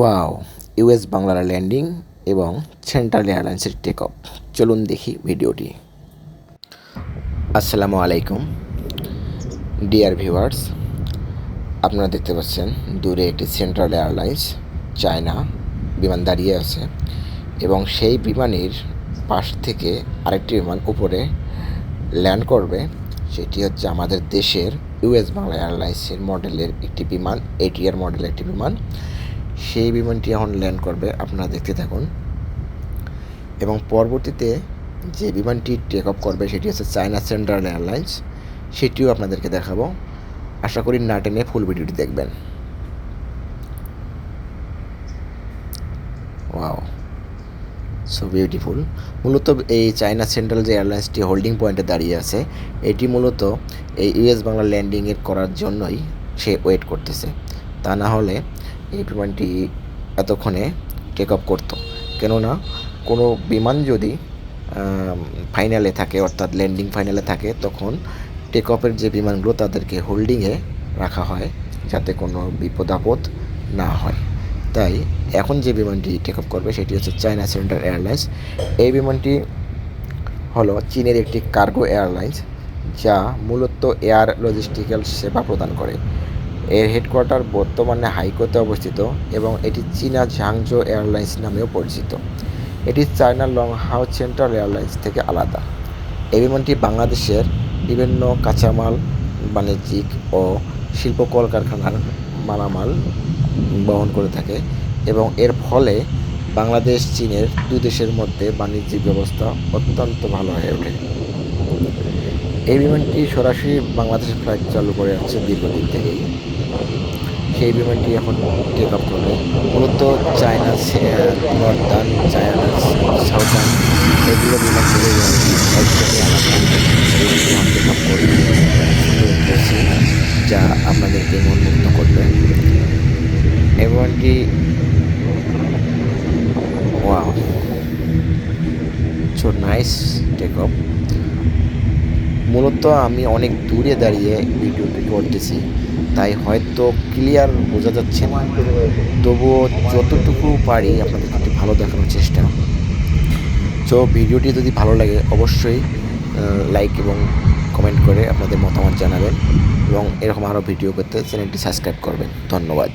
Wow US বাংলার landing এবং central এয়ারলাইন্সের টেক অফ চলুন দেখি ভিডিওটি। আসসালামু আলাইকুম। ডিয়ার ভিউয়ার্স আপনারা দেখতে পাচ্ছেন, দূরে একটি সেন্ট্রাল এয়ারলাইন্স চায়না বিমান দাঁড়িয়ে আছে এবং সেই বিমানের পাশ থেকে আরেকটি বিমান উপরে ল্যান্ড করবে। সেটি হচ্ছে আমাদের দেশের ইউএস বাংলা এয়ারলাইন্সের মডেলের একটি বিমান এটিআর মডেলের একটি বিমান। সেই বিমানটি এখন ল্যান্ড করবে, আপনারা দেখতে থাকুন। এবং পরবর্তীতে যে বিমানটি টেক অফ করবে, সেটি হচ্ছে চায়না সেন্ট্রাল এয়ারলাইন্স সেটিও আপনাদেরকে দেখাবো। আশা করি না টেনে ফুল ভিডিওটি দেখবেন। ওয়াও সো বিউটিফুল মূলত এই চায়না সেন্ট্রাল যে এয়ারলাইন্সটি হোল্ডিং পয়েন্টে দাঁড়িয়ে আছে, এটি মূলত এই ইউএস বাংলা ল্যান্ডিংয়ের করার জন্যই সে ওয়েট করতেছে। তা না হলে এই বিমানটি এতক্ষণে টেক অফ করতো। কেননা, কোনো বিমান যদি ফাইনালে থাকে, অর্থাৎ ল্যান্ডিং ফাইনালে থাকে, তখন টেক অফের যে বিমানগুলো তাদেরকে হোল্ডিংয়ে রাখা হয়, যাতে কোনো বিপদ আপদ না হয়। তাই, এখন যে বিমানটি টেক অফ করবে, সেটি হচ্ছে চায়না সেন্ট্রাল এয়ারলাইন্স এই বিমানটি হলো চীনের একটি কার্গো এয়ারলাইন্স যা মূলত এয়ার লজিস্টিক্যাল সেবা প্রদান করে। এর হেডকোয়ার্টার বর্তমানে হাইকোতে অবস্থিত এবং এটি চীনা ঝাংজো এয়ারলাইন্স নামেও পরিচিত। এটি China long how central airlines থেকে আলাদা। এই বিমানটি বাংলাদেশের বিভিন্ন কাঁচামাল, বাণিজ্যিক ও শিল্প কলকারখানার মালামাল বহন করে থাকে এবং এর ফলে বাংলাদেশ, চীনের দুই দেশের মধ্যে বাণিজ্যিক ব্যবস্থা অত্যন্ত ভালো হয়ে ওঠে। এই বিমানটি সরাসরি বাংলাদেশ ফ্লাইট চালু করে আছে দীর্ঘদিন থেকেই। সেই বিমানটি এখন টেক অফ করবে। মূলত চায়না নর্দার্ন, চায়না সাউথার্ন এগুলো বিমান টেক অফ করবে যা আপনাদেরকে মনমুগ্ধ করবে। এই বিমানটি, ওয়াও। নাইস টেক অফ মূলত আমি অনেক দূরে দাঁড়িয়ে ভিডিওটি করতেছি। তাই হয়তো ক্লিয়ার বোঝা যাচ্ছে না। তবুও যতটুকু পারি আপনাদের একটু ভালো দেখানোর চেষ্টা। তো ভিডিওটি যদি ভালো লাগে অবশ্যই লাইক এবং কমেন্ট করে আপনাদের মতামত জানাবেন এবং এরকম আরও ভিডিও করতে চ্যানেলটি সাবস্ক্রাইব করবেন। ধন্যবাদ।